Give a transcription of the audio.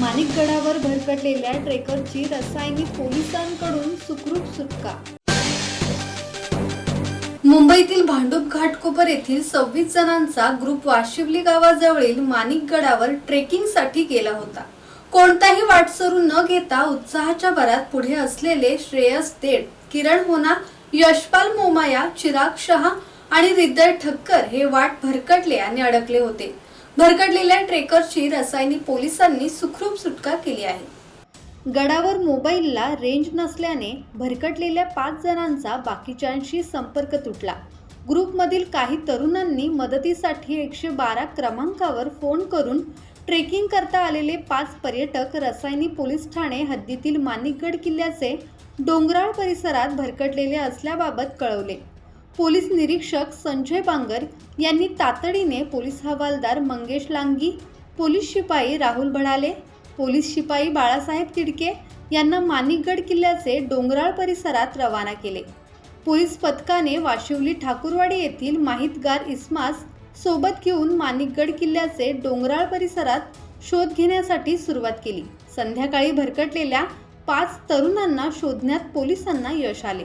माणिकगडावर भरकटलेल्या ट्रेकरची रसायनी पोलिसांकडून सुखरूप सुटका. मुंबईतील भांडूप घाटकोपर येथील सव्वीस जणांचा ग्रुप वाशिवली गावाजवळील माणिकगडावर ट्रेकिंगसाठी गेला होता. कोणताही वाटसरू न घेता उत्साहाच्या भरात पुढे असलेले श्रेयस देड किरण होना यशपाल मोमाया चिराग शहा आणि हृदय ठक्कर हे वाट भरकटले आणि अडकले होते. भरकटलेल्या ट्रेकरची रसायनी पोलिसांनी सुखरूप सुटका केली आहे. गडावर मोबाईलला रेंज नसल्याने भरकटलेल्या पाच जणांचा बाकीच्यांशी संपर्क तुटला. ग्रुपमधील काही तरुणांनी मदतीसाठी एकशे बारा क्रमांकावर फोन करून ट्रेकिंग करता आलेले पाच पर्यटक रसायनी पोलीस ठाणे हद्दीतील माणिकगड किल्ल्याचे डोंगराळ परिसरात भरकटलेले असल्याबाबत कळवले. पोलीस निरीक्षक संजय बांगर यांनी तातडीने पोलीस हवालदार मंगेश लांगी पोलीस शिपाई राहुल भडाले पोलीस शिपाई बाळासाहेब तिडके यांना माणिकगड किल्ल्याचे डोंगराळ परिसरात रवाना केले. पोलीस पथकाने वाशिवली ठाकूरवाडी येथील माहितगार इस्मास सोबत घेऊन माणिकगड किल्ल्याचे डोंगराळ परिसरात शोध घेण्यासाठी सुरुवात केली. संध्याकाळी भरकटलेल्या पाच तरुणांना शोधण्यात पोलिसांना यश आले.